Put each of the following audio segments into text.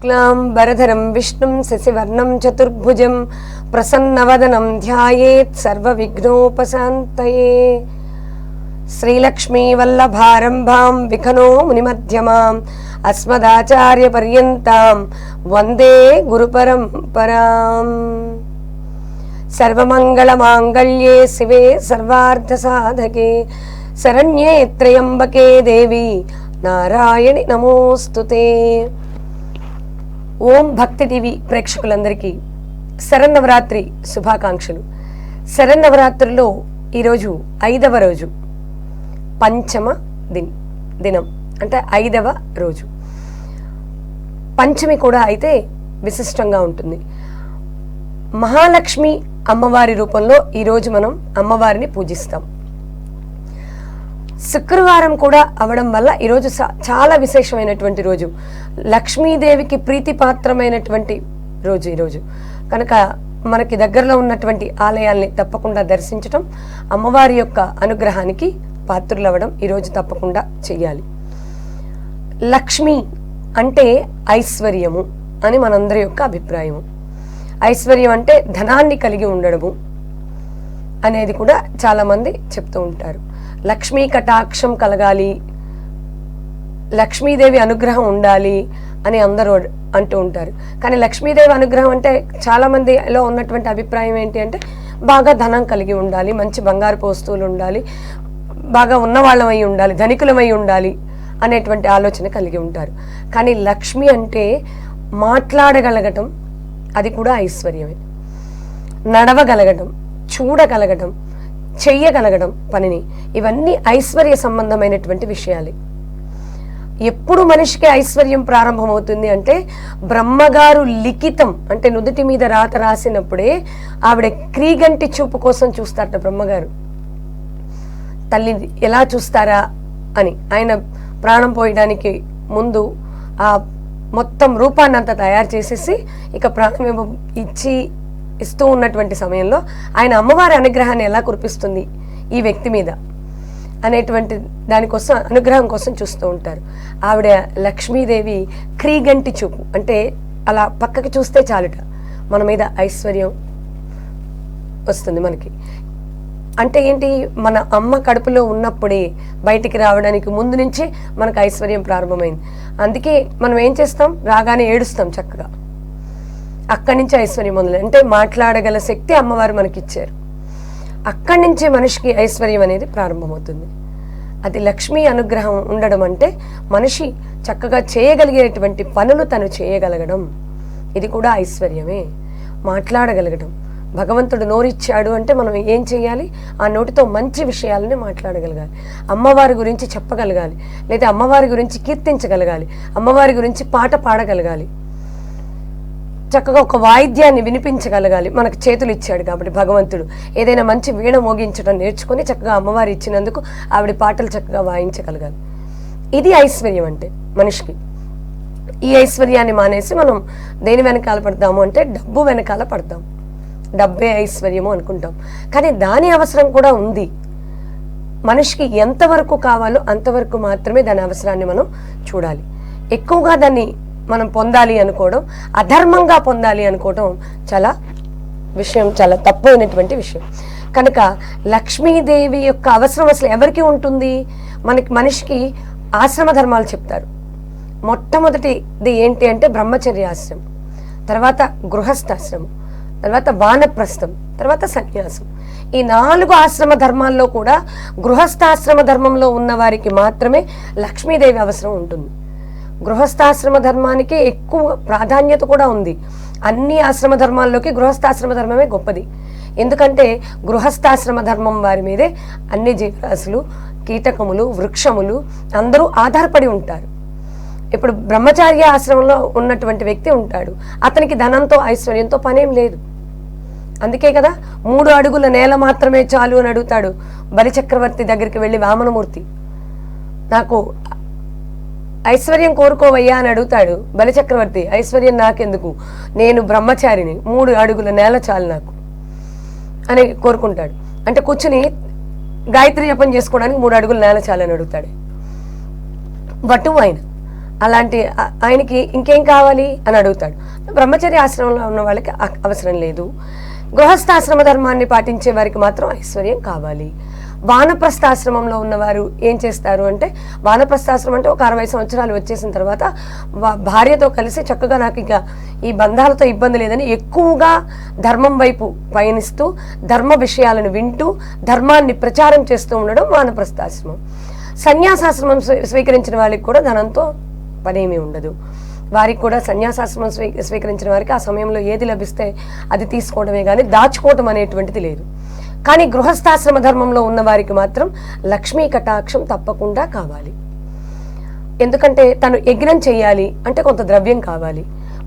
శుక్లాంబరధరం విష్ణుం శశివర్ణం చతుర్భుజం ప్రసన్నవదనం ధ్యాయేత్ సర్వవిఘ్నోపశాంతయే. శ్రీలక్ష్మీవల్లభారంభాం విఖనో మునిమధ్యమాం అస్మదాచార్యపర్యంతాం వందే గురుపరంపరాం. సర్వమంగళమాంగళ్యే శివే సర్వార్థసాధకే. శరణ్యే త్రయంబకే దేవి నారాయణి నమోస్తుతే ఓం భక్తి టీవీ ప్రేక్షకులందరికీ శరన్నవరాత్రి శుభాకాంక్షలు. శరన్నవరాత్రిలో ఈరోజు ఐదవ రోజు పంచమ దిన్ దినం అంటే ఐదవ రోజు. పంచమి కూడా అయితే విశిష్టంగా ఉంటుంది. మహాలక్ష్మి అమ్మవారి రూపంలో ఈరోజు మనం అమ్మవారిని పూజిస్తాం. శుక్రవారం కూడా అవడం వల్ల ఈరోజు చాలా విశేషమైనటువంటి రోజు. లక్ష్మీదేవికి ప్రీతిపాత్రమైనటువంటి రోజు ఈరోజు కనుక మనకి దగ్గరలో ఉన్నటువంటి ఆలయాల్ని తప్పకుండా దర్శించటం అమ్మవారి యొక్క అనుగ్రహానికి పాత్రులవ్వడం ఈరోజు తప్పకుండా చెయ్యాలి. లక్ష్మి అంటే ఐశ్వర్యము అని మనందరి యొక్క అభిప్రాయము. ఐశ్వర్యం అంటే ధనాన్ని కలిగి ఉండడము అనేది కూడా చాలామంది చెప్తూ ఉంటారు. లక్ష్మీ కటాక్షం కలగాలి. లక్ష్మీదేవి అనుగ్రహం ఉండాలి అని అందరూ అంటూ ఉంటారు. కానీ లక్ష్మీదేవి అనుగ్రహం అంటే చాలామందిలో ఉన్నటువంటి అభిప్రాయం ఏంటి అంటే బాగా ధనం కలిగి ఉండాలి మంచి బంగారు వస్తువులు ఉండాలి బాగా ఉన్నవాళ్ళమై ఉండాలి ధనికులమై ఉండాలి అనేటువంటి ఆలోచన కలిగి ఉంటారు. కానీ లక్ష్మి అంటే మాట్లాడగలగటం అది కూడా ఐశ్వర్యమే. నడవగలగటం చూడగలగటం చెయ్యగలగడం పనిని. ఇవన్నీ ఐశ్వర్య సంబంధమైనటువంటి విషయాలే. ఎప్పుడు మనిషికి ఐశ్వర్యం ప్రారంభమవుతుంది అంటే బ్రహ్మగారు లిఖితం అంటే నుదుటి మీద రాత రాసినప్పుడే ఆవిడ క్రీగంటి చూపు కోసం చూస్తారట బ్రహ్మగారు. తల్లి ఎలా చూస్తారా అని. ఆయన ప్రాణం పోయడానికి ముందు ఆ మొత్తం రూపాన్ని అంతా తయారు చేసేసి ఇక ప్రాణం ఇచ్చి ఇస్తూ ఉన్నటువంటి సమయంలో ఆయన అమ్మవారి అనుగ్రహాన్ని ఎలా కురిపిస్తుంది ఈ వ్యక్తి మీద అనేటువంటి దానికోసం అనుగ్రహం కోసం చూస్తూ ఉంటారు. ఆవిడ లక్ష్మీదేవి క్రీగంటి చూపు అంటే అలా పక్కకి చూస్తే చాలుట. మన మీద ఐశ్వర్యం వస్తుంది మనకి. అంటే ఏంటి? మన అమ్మ కడుపులో ఉన్నప్పుడే బయటికి రావడానికి ముందు నుంచే మనకు ఐశ్వర్యం ప్రారంభమైంది. అందుకే మనం ఏం చేస్తాం? రాగానే ఏడుస్తాం చక్కగా. అక్కడి నుంచి ఐశ్వర్యం మొదలు అంటే మాట్లాడగల శక్తి అమ్మవారు మనకిచ్చారు. అక్కడి నుంచే మనిషికి ఐశ్వర్యం అనేది ప్రారంభమవుతుంది. అది లక్ష్మీ అనుగ్రహం ఉండడం అంటే మనిషి చక్కగా చేయగలిగేటువంటి పనులు తను చేయగలగడం. ఇది కూడా ఐశ్వర్యమే. మాట్లాడగలగడం. భగవంతుడు నోరిచ్చాడు అంటే మనం ఏం చేయాలి ఆ నోటితో మంచి విషయాలని మాట్లాడగలగాలి. అమ్మవారి గురించి చెప్పగలగాలి. లేదా అమ్మవారి గురించి కీర్తించగలగాలి. అమ్మవారి గురించి పాట పాడగలగాలి. చక్కగా ఒక వాయిద్యాన్ని వినిపించగలగాలి. మనకు చేతులు ఇచ్చాడు కాబట్టి భగవంతుడు. ఏదైనా మంచి వీణ మోగించడం నేర్చుకొని చక్కగా అమ్మవారు ఇచ్చినందుకు ఆవిడ పాటలు చక్కగా వాయించగలగాలి. ఇది ఐశ్వర్యం అంటే మనిషికి. ఈ ఐశ్వర్యాన్ని మానేసి మనం దేని వెనకాల పడతాము అంటే డబ్బు వెనకాల పడతాం. డబ్బే ఐశ్వర్యము అనుకుంటాం. కానీ దాని అవసరం కూడా ఉంది. మనిషికి ఎంతవరకు కావాలో అంతవరకు మాత్రమే దాని అవసరాన్ని మనం చూడాలి. ఎక్కువగా దాన్ని మనం పొందాలి అనుకోవడం అధర్మంగా పొందాలి అనుకోవడం చాలా విషయం చాలా తప్పైనటువంటి విషయం. కనుక లక్ష్మీదేవి యొక్క అవసరం అసలు ఎవరికి ఉంటుంది? మనకి మనిషికి ఆశ్రమ ధర్మాలు చెప్తారు. మొట్టమొదటిది ఏంటి అంటే బ్రహ్మచర్యాశ్రమం తర్వాత గృహస్థాశ్రమం. తర్వాత వానప్రస్థం. తర్వాత సన్యాసం. ఈ నాలుగు ఆశ్రమ ధర్మాల్లో కూడా గృహస్థాశ్రమ ధర్మంలో ఉన్న వారికి మాత్రమే లక్ష్మీదేవి అవసరం ఉంటుంది. గృహస్థాశ్రమ ధర్మానికి ఎక్కువ ప్రాధాన్యత కూడా ఉంది. అన్ని ఆశ్రమ ధర్మాల్లోకి గృహస్థాశ్రమ ధర్మమే గొప్పది. ఎందుకంటే గృహస్థాశ్రమ ధర్మం వారి మీదే అన్ని జీవరాశులు కీటకములు వృక్షములు అందరూ ఆధారపడి ఉంటారు. ఇప్పుడు బ్రహ్మచార్య ఆశ్రమంలో ఉన్నటువంటి వ్యక్తి ఉంటాడు. అతనికి ధనంతో ఐశ్వర్యంతో పనేం లేదు. అందుకే కదా మూడు అడుగుల నేల మాత్రమే చాలు అని అడుగుతాడు బలిచక్రవర్తి దగ్గరికి వెళ్ళి వామనమూర్తి. నాకు ఐశ్వర్యం కోరుకోవయ్యా అని అడుగుతాడు బలిచక్రవర్తి. ఐశ్వర్యం నాకెందుకు? నేను బ్రహ్మచారిని. మూడు అడుగుల నేల చాలు నాకు అని కోరుకుంటాడు. అంటే కూర్చుని గాయత్రి జపం చేసుకోవడానికి మూడు అడుగుల నేల చాలని అడుగుతాడు. వటువు ఆయన. అలాంటి ఆయనకి ఇంకేం కావాలి అని అడుగుతాడు. బ్రహ్మచర్య ఆశ్రమంలో ఉన్న వాళ్ళకి అ- అవసరం లేదు. గృహస్థాశ్రమ ధర్మాన్ని పాటించే వారికి మాత్రం ఐశ్వర్యం కావాలి. వానప్రస్థాశ్రమంలో ఉన్నవారు ఏం చేస్తారు అంటే వానప్రస్థాశ్రమం అంటే ఒక అరవై సంవత్సరాలు వచ్చేసిన తర్వాత భార్యతో కలిసి చక్కగా నాకు ఇక ఈ బంధాలతో ఇబ్బంది లేదని ఎక్కువగా ధర్మం వైపు పయనిస్తూ ధర్మ విషయాలను వింటూ ధర్మాన్ని ప్రచారం చేస్తూ ఉండడం వానప్రస్థాశ్రమం. సన్యాసాశ్రమం స్వీ- స్వీకరించిన వాళ్ళకి కూడా ధనంతో పనేమీ ఉండదు. వారికి కూడా సన్యాసాశ్రమం స్వీ స్వీకరించిన వారికి ఆ సమయంలో ఏది లభిస్తే అది తీసుకోవడమే కానీ దాచుకోవటం అనేటువంటిది లేదు. కానీ గృహస్థాశ్రమ ధర్మంలో ఉన్న వారికి మాత్రం లక్ష్మీ కటాక్షం తప్పకుండా కావాలి. ఎందుకంటే తను యజ్ఞం చేయాలి అంటే కొంత ద్రవ్యం కావాలి.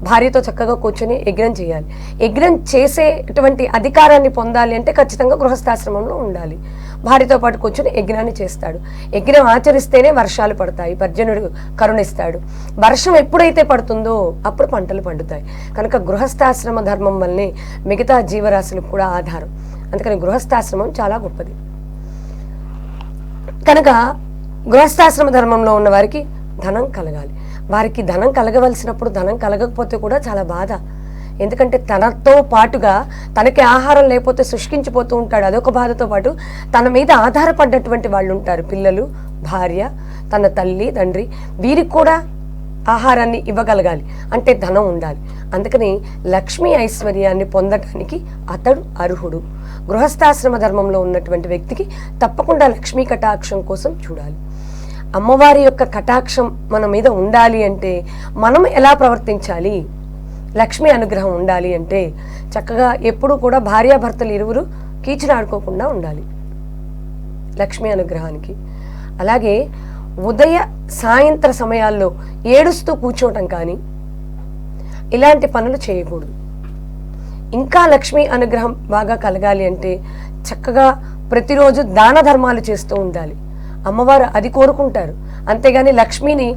భార్యతో చక్కగా కూర్చొని యజ్ఞం చేయాలి. యజ్ఞం చేసేటువంటి అధికారాన్ని పొందాలి అంటే ఖచ్చితంగా గృహస్థాశ్రమంలో ఉండాలి. భార్యతో పాటు కూర్చొని యజ్ఞాన్ని చేస్తాడు. యజ్ఞం ఆచరిస్తేనే వర్షాలు పడతాయి పర్జనుడు కరుణిస్తాడు. వర్షం ఎప్పుడైతే పడుతుందో అప్పుడు పంటలు పండుతాయి. కనుక గృహస్థాశ్రమ ధర్మం వల్లనే మిగతా జీవరాశులకు కూడా ఆధారం. అందుకని గృహస్థాశ్రమం చాలా గొప్పది. కనుక గృహస్థాశ్రమ ధర్మంలో ఉన్న వారికి ధనం కలగాలి. వారికి ధనం కలగవలసినప్పుడు ధనం కలగకపోతే కూడా చాలా బాధ. ఎందుకంటే తనతో పాటుగా తనకి ఆహారం లేకపోతే శుష్కించిపోతూ ఉంటాడు. అదొక బాధతో పాటు తన మీద ఆధారపడ్డటువంటి వాళ్ళు ఉంటారు పిల్లలు భార్య తన తల్లి తండ్రి. వీరికి కూడా ఆహారాన్ని ఇవ్వగలగాలి. అంటే ధనం ఉండాలి. అందుకని లక్ష్మీ ఐశ్వర్యాన్ని పొందటానికి అతడు అర్హుడు. గృహస్థాశ్రమ ధర్మంలో ఉన్నటువంటి వ్యక్తికి తప్పకుండా లక్ష్మీ కటాక్షం కోసం చూడాలి. అమ్మవారి యొక్క కటాక్షం మన మీద ఉండాలి అంటే మనం ఎలా ప్రవర్తించాలి? లక్ష్మీ అనుగ్రహం ఉండాలి అంటే చక్కగా ఎప్పుడూ కూడా భార్యాభర్తలు ఇరువురు కీచులాడుకోకుండా ఉండాలి. లక్ష్మీ అనుగ్రహానికి. అలాగే ఉదయ సాయంత్ర సమయాల్లో ఏడుస్తూ కూర్చోవటం కానీ ఇలాంటి పనులు చేయకూడదు. ఇంకా లక్ష్మీ అనుగ్రహం బాగా కలగాలి అంటే చక్కగా ప్రతిరోజు దాన ధర్మాలు చేస్తూ ఉండాలి. అమ్మవారు అది కోరుకుంటారు. అంతేగాని లక్ష్మిని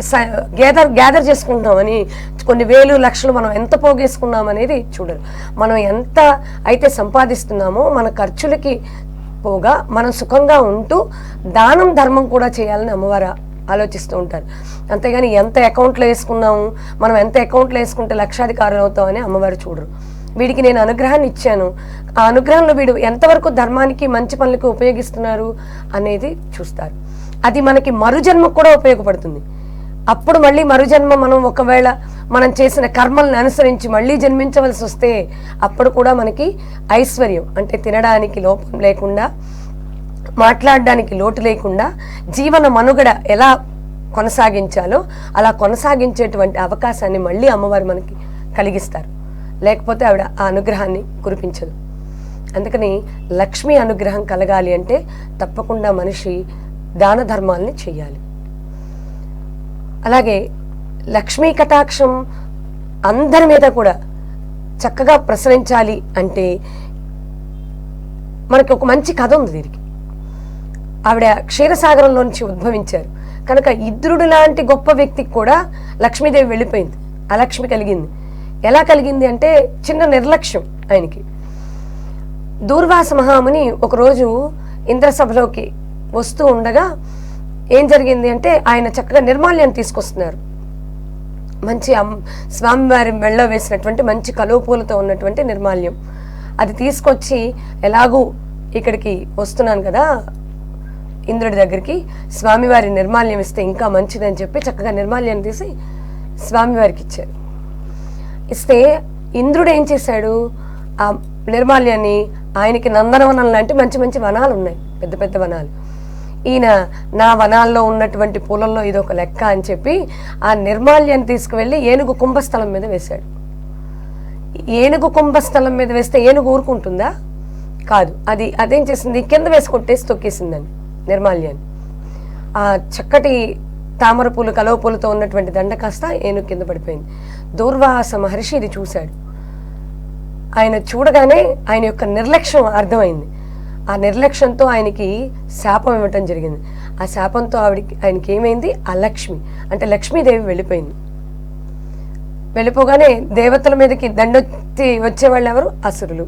స- గ్యాదర్ గ్యాదర్ చేసుకుంటామని కొన్ని వేలు లక్షలు మనం ఎంత పోగేసుకున్నాం అనేది చూడరు. మనం ఎంత అయితే సంపాదిస్తున్నామో మన ఖర్చులకి పోగా మనం సుఖంగా ఉంటూ దానం ధర్మం కూడా చేయాలని అమ్మవారు ఆలోచిస్తూ ఉంటారు. అంతేగాని ఎంత అకౌంట్లో వేసుకున్నాము మనం ఎంత అకౌంట్లో వేసుకుంటే లక్షాధికారులు అవుతామని అమ్మవారు చూడరు. వీడికి నేను అనుగ్రహాన్ని ఇచ్చాను. ఆ అనుగ్రహంలో వీడు ఎంతవరకు ధర్మానికి మంచి పనులకు ఉపయోగిస్తున్నారు అనేది చూస్తారు. అది మనకి మరుజన్మకు కూడా ఉపయోగపడుతుంది. అప్పుడు మళ్ళీ మరుజన్మ మనం ఒకవేళ మనం చేసిన కర్మలను అనుసరించి మళ్ళీ జన్మించవలసి వస్తే అప్పుడు కూడా మనకి ఐశ్వర్యం. అంటే తినడానికి లోపం లేకుండా మాట్లాడడానికి లోటు లేకుండా జీవన మనుగడ ఎలా కొనసాగించాలో అలా కొనసాగించేటువంటి అవకాశాన్ని మళ్ళీ అమ్మవారు మనకి కలిగిస్తారు. లేకపోతే ఆవిడ ఆ అనుగ్రహాన్ని కురిపించదు. అందుకని లక్ష్మీ అనుగ్రహం కలగాలి అంటే తప్పకుండా మనిషి దాన ధర్మాలని చేయాలి అలాగే లక్ష్మీ కటాక్షం అందరి మీద కూడా చక్కగా ప్రసరించాలి అంటే మనకి ఒక మంచి కథ ఉంది దీనికి. ఆవిడ క్షీరసాగరంలో నుంచి ఉద్భవించారు. కనుక ఇద్రుడు లాంటి గొప్ప వ్యక్తికి కూడా లక్ష్మీదేవి వెళ్ళిపోయింది. అలక్ష్మి కలిగింది. ఎలా కలిగింది అంటే చిన్న నిర్లక్ష్యం ఆయనకి. దూర్వాస మహాముని ఒకరోజు ఇంద్రసభలోకి వస్తూ ఉండగా ఏం జరిగింది అంటే ఆయన చక్కగా నిర్మాల్యం తీసుకొస్తున్నారు. మంచి స్వామివారి మెళ్ళ వేసినటువంటి మంచి కలువపూలతో ఉన్నటువంటి నిర్మాల్యం. అది తీసుకొచ్చి ఎలాగూ ఇక్కడికి వస్తున్నాను కదా ఇంద్రుడి దగ్గరికి స్వామివారి నిర్మాల్యం ఇస్తే ఇంకా మంచిదని చెప్పి చక్కగా నిర్మాల్యం తీసి స్వామివారికి ఇచ్చారు. ఇస్తే ఇంద్రుడు ఏం చేశాడు? ఆ నిర్మాల్యాన్ని ఆయనకి నందనవనం లాంటి మంచి మంచి వనాలు ఉన్నాయి పెద్ద పెద్ద వనాలు. ఈయన నా వనాల్లో ఉన్నటువంటి పూలల్లో ఇది ఒక లెక్క అని చెప్పి ఆ నిర్మాల్యాన్ని తీసుకువెళ్ళి ఏనుగు కుంభస్థలం మీద వేశాడు. ఏనుగు కుంభస్థలం మీద వేస్తే ఏనుగు ఊరుకుంటుందా? కాదు. అది అదేం చేసింది? కింద వేసి కొట్టేసి తొక్కేసిందని నిర్మాల్యాన్ని. ఆ చక్కటి తామర పూలు కలవ పూలతో ఉన్నటువంటి దండ కాస్త ఏనుగు కింద పడిపోయింది. దూర్వాస మహర్షి ఇది చూశాడు. ఆయన చూడగానే ఆయన యొక్క నిర్లక్ష్యం అర్థమైంది. ఆ నిర్లక్ష్యంతో ఆయనకి శాపం ఇవ్వటం జరిగింది. ఆ శాపంతో ఆవిడకి ఆయనకి ఏమైంది? అలక్ష్మి అంటే లక్ష్మీదేవి వెళ్ళిపోయింది. వెళ్ళిపోగానే దేవతల మీదకి దండెత్తి వచ్చేవాళ్ళు ఎవరు అసురులు.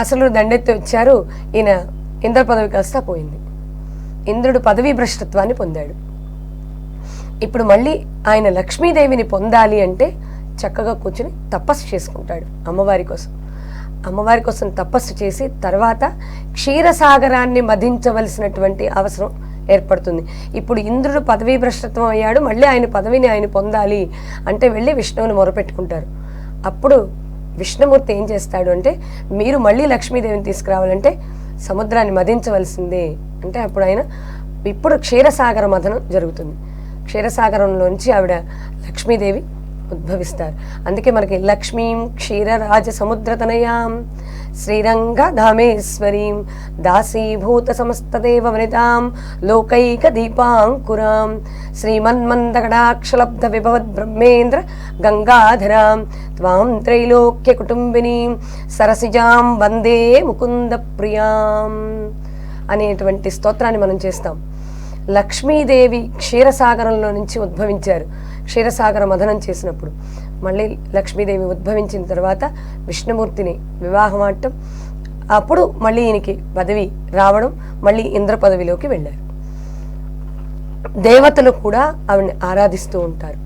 అసురులు దండెత్తి వచ్చారు. ఈయన ఇంద్ర పదవి కాస్త పోయింది. ఇంద్రుడు పదవీ భ్రష్టత్వాన్ని పొందాడు. ఇప్పుడు మళ్ళీ ఆయన లక్ష్మీదేవిని పొందాలి అంటే చక్కగా కూర్చుని తపస్సు చేసుకుంటాడు అమ్మవారి కోసం. అమ్మవారి కోసం తపస్సు చేసి తర్వాత క్షీరసాగరాన్ని మధించవలసినటువంటి అవసరం ఏర్పడుతుంది. ఇప్పుడు ఇంద్రుడు పదవీ భ్రష్టత్వం అయ్యాడు మళ్ళీ ఆయన పదవిని ఆయన పొందాలి అంటే వెళ్ళి విష్ణువుని మొరపెట్టుకుంటారు. అప్పుడు విష్ణుమూర్తి ఏం చేస్తాడు అంటే మీరు మళ్ళీ లక్ష్మీదేవిని తీసుకురావాలంటే సముద్రాన్ని మదించవలసిందే అంటే అప్పుడు ఆయన ఇప్పుడు క్షీరసాగర మథనం జరుగుతుంది. క్షీరసాగరంలోంచి ఆవిడ లక్ష్మీదేవి ఉద్భవిస్తారు. అందుకే మనకి లక్ష్మీం క్షీరరాజ సముద్రతనయాం శ్రీరంగ ధామేశ్వరీం దాసీభూత సమస్తదేవ వనితాం లోకైక దీపాంకురాం శ్రీమన్మందగడాక్షలబ్ధ విభవద్ బ్రహ్మేంద్ర గంగాధరాం త్వాం త్రైలోక్య కుటుంబినీం సరసిజాం వందే ముకుంద ప్రియాం అనేటువంటి స్తోత్రాన్ని మనం చేస్తాం. లక్ష్మీదేవి క్షీరసాగరంలో నుంచి ఉద్భవించారు. క్షీరసాగర మథనం చేసినప్పుడు మళ్ళీ లక్ష్మీదేవి ఉద్భవించిన తర్వాత విష్ణుమూర్తిని వివాహం ఆడటం అప్పుడు మళ్ళీ ఈయనకి పదవి రావడం మళ్ళీ ఇంద్ర పదవిలోకి వెళ్ళారు. దేవతలు కూడా ఆవిడని ఆరాధిస్తూ ఉంటారు.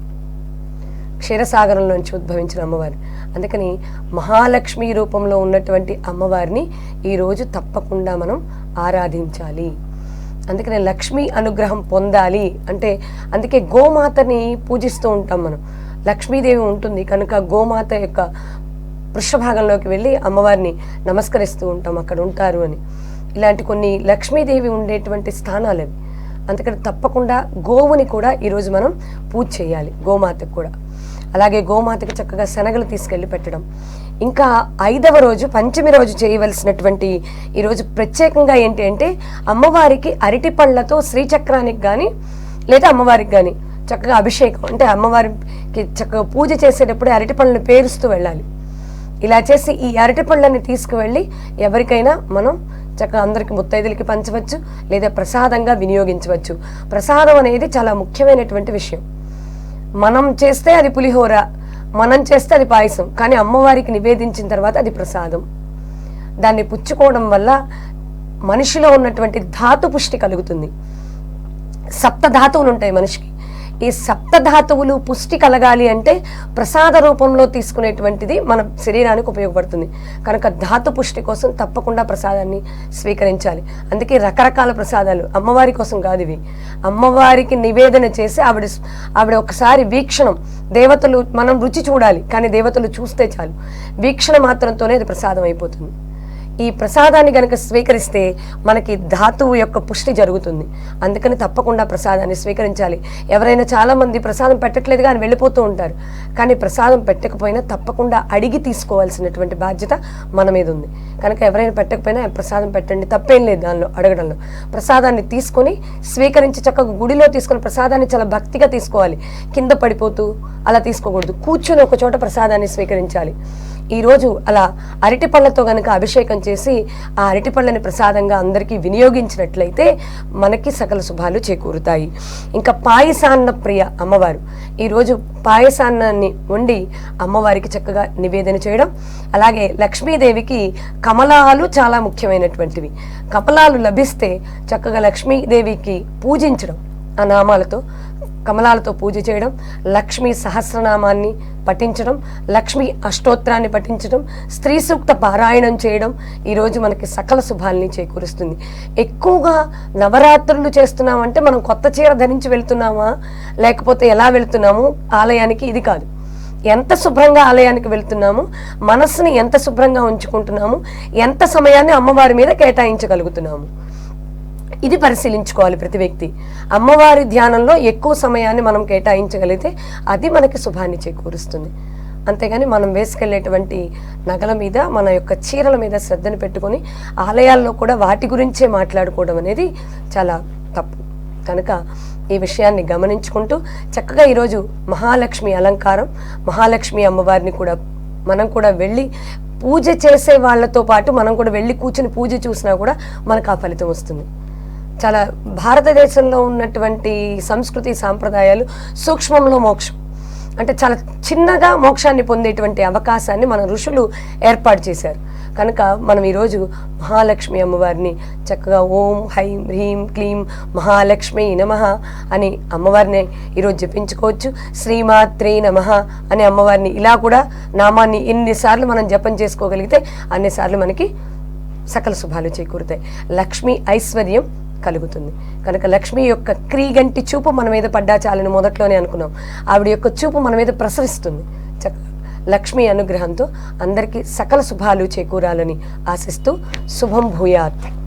క్షీరసాగరం నుంచి ఉద్భవించిన అమ్మవారు అందుకని మహాలక్ష్మి రూపంలో ఉన్నటువంటి అమ్మవారిని ఈరోజు తప్పకుండా మనం ఆరాధించాలి. అందుకనే లక్ష్మి అనుగ్రహం పొందాలి. అంటే అందుకే గోమాతని పూజిస్తూ ఉంటాం మనం. లక్ష్మీదేవి ఉంటుంది కనుక గోమాత యొక్క పృష్ఠభాగంలోకి వెళ్ళి అమ్మవారిని నమస్కరిస్తూ ఉంటాం అక్కడ ఉంటారు అని. ఇలాంటి కొన్ని లక్ష్మీదేవి ఉండేటువంటి స్థానాలు అవి. అందుకని తప్పకుండా గోవుని కూడా ఈరోజు మనం పూజ చేయాలి గోమాతకు కూడా. అలాగే గోమాతకి చక్కగా శనగలు తీసుకెళ్ళి పెట్టడం. ఇంకా ఐదవ రోజు పంచమి రోజు చేయవలసినటువంటి ఈరోజు ప్రత్యేకంగా ఏంటి అంటే అమ్మవారికి అరటి పళ్ళతో శ్రీచక్రానికి కానీ లేదా అమ్మవారికి కానీ చక్కగా అభిషేకం అంటే అమ్మవారికి చక్కగా పూజ చేసేటప్పుడే అరటి పళ్ళని పేరుస్తూ వెళ్ళాలి. ఇలా చేసి ఈ అరటి పళ్ళని తీసుకువెళ్ళి ఎవరికైనా మనం చక్కగా అందరికి ముత్తైదులకి పంచవచ్చు లేదా ప్రసాదంగా వినియోగించవచ్చు. ప్రసాదం అనేది చాలా ముఖ్యమైనటువంటి విషయం. మనం చేస్తే అది పులిహోర మనం చేస్తే అది పాయసం కానీ అమ్మవారికి నివేదించిన తర్వాత అది ప్రసాదం. దాన్ని పుచ్చుకోవడం వల్ల మనిషిలో ఉన్నటువంటి ధాతు పుష్టి కలుగుతుంది. సప్త ధాతువులు ఉంటాయి మనిషికి. ఈ సప్త ధాతువులు పుష్టి కలగాలి అంటే ప్రసాద రూపంలో తీసుకునేటువంటిది మన శరీరానికి ఉపయోగపడుతుంది. కనుక ధాతు పుష్టి కోసం తప్పకుండా ప్రసాదాన్ని స్వీకరించాలి. అందుకే రకరకాల ప్రసాదాలు అమ్మవారి కోసం కాదు ఇవి. అమ్మవారికి నివేదన చేసి ఆవిడ ఆవిడ ఒకసారి వీక్షణం. దేవతలు మనం రుచి చూడాలి కానీ దేవతలు చూస్తే చాలు. వీక్షణ మాత్రంతోనే అది ప్రసాదం అయిపోతుంది. ఈ ప్రసాదాన్ని గనక స్వీకరిస్తే మనకి ధాతువు యొక్క పుష్టి జరుగుతుంది. అందుకని తప్పకుండా ప్రసాదాన్ని స్వీకరించాలి. ఎవరైనా చాలామంది ప్రసాదం పెట్టట్లేదు కానీ వెళ్ళిపోతూ ఉంటారు. కానీ ప్రసాదం పెట్టకపోయినా తప్పకుండా అడిగి తీసుకోవాల్సినటువంటి బాధ్యత మన మీద ఉంది. కనుక ఎవరైనా పెట్టకపోయినా ప్రసాదం పెట్టండి. తప్పేం లేదు దానిలో అడగడంలో. ప్రసాదాన్ని తీసుకొని స్వీకరించి చక్కగా గుడిలో తీసుకుని ప్రసాదాన్ని చాలా భక్తిగా తీసుకోవాలి. కింద పడిపోతూ అలా తీసుకోకూడదు. కూర్చొని ఒక చోట ప్రసాదాన్ని స్వీకరించాలి. ఈరోజు అలా అరటి పళ్ళతో గనక అభిషేకం చేసి ఆ అరటి పళ్ళని ప్రసాదంగా అందరికీ వినియోగించినట్లయితే మనకి సకల శుభాలు చేకూరుతాయి. ఇంకా పాయసాన్న ప్రియ అమ్మవారు. ఈరోజు పాయసాన్నాన్ని వండి అమ్మవారికి చక్కగా నివేదన చేయడం అలాగే లక్ష్మీదేవికి కమలాలు చాలా ముఖ్యమైనటువంటివి. కమలాలు లభిస్తే చక్కగా లక్ష్మీదేవికి పూజించడం ఆ నామాలతో. కమలాలతో పూజ చేయడం లక్ష్మీ సహస్రనామాన్ని పఠించడం లక్ష్మీ అష్టోత్తరాన్ని పఠించడం స్త్రీ సూక్త పారాయణం చేయడం ఈరోజు మనకి సకల శుభాల్ని చేకూరుస్తుంది. ఎక్కువగా నవరాత్రులు చేస్తున్నామంటే మనం కొత్త చీర ధరించి వెళ్తున్నామా? లేకపోతే ఎలా వెళ్తున్నాము? ఆలయానికి ఇది కాదు. ఎంత శుభ్రంగా ఆలయానికి వెళ్తున్నాము? మనస్సుని ఎంత శుభ్రంగా ఉంచుకుంటున్నాము? ఎంత సమయాన్ని అమ్మవారి మీద కేటాయించగలుగుతున్నాము? ఇది పరిశీలించుకోవాలి ప్రతి వ్యక్తి. అమ్మవారి ధ్యానంలో ఎక్కువ సమయాన్ని మనం కేటాయించగలిగితే అది మనకి శుభాన్ని చేకూరుస్తుంది. అంతేగాని మనం వేసుకెళ్ళేటువంటి నగల మీద మన యొక్క చీరల మీద శ్రద్ధను పెట్టుకొని ఆలయాల్లో కూడా వాటి గురించే మాట్లాడుకోవడం అనేది చాలా తప్పు. కనుక ఈ విషయాన్ని గమనించుకుంటూ చక్కగా ఈరోజు మహాలక్ష్మి అలంకారం మహాలక్ష్మి అమ్మవారిని కూడా మనం కూడా వెళ్ళి పూజ చేసే వాళ్ళతో పాటు మనం కూడా వెళ్ళి కూర్చుని పూజ చూసినా కూడా మనకు ఆ ఫలితం వస్తుంది. చాలా భారతదేశంలో ఉన్నటువంటి సంస్కృతి సాంప్రదాయాలు సూక్ష్మంలో మోక్షం. అంటే చాలా చిన్నగా మోక్షాన్ని పొందేటువంటి అవకాశాన్ని మన ఋషులు ఏర్పాటు చేశారు. కనుక మనం ఈరోజు మహాలక్ష్మి అమ్మవారిని చక్కగా ఓం హైం హ్రీం క్లీం మహాలక్ష్మి నమః అని అమ్మవారిని ఈరోజు జపించుకోవచ్చు. శ్రీమాత్రే నమః అనే అమ్మవారిని ఇలా కూడా నామాన్ని ఎన్నిసార్లు మనం జపం చేసుకోగలిగితే అన్నిసార్లు మనకి సకల శుభాలు చేకూరుతాయి. లక్ష్మి ఐశ్వర్యం కలుగుతుంది. కనుక లక్ష్మి యొక్క క్రీగంటి చూపు మన మీద పడ్డా చాలని మొదట్లోనే అనుకున్నాం. ఆవిడ యొక్క చూపు మన మీద ప్రసరిస్తుంది. చక్కగా లక్ష్మి అనుగ్రహంతో అందరికీ సకల శుభాలు చేకూరాలని ఆశిస్తూ శుభం భూయాత్.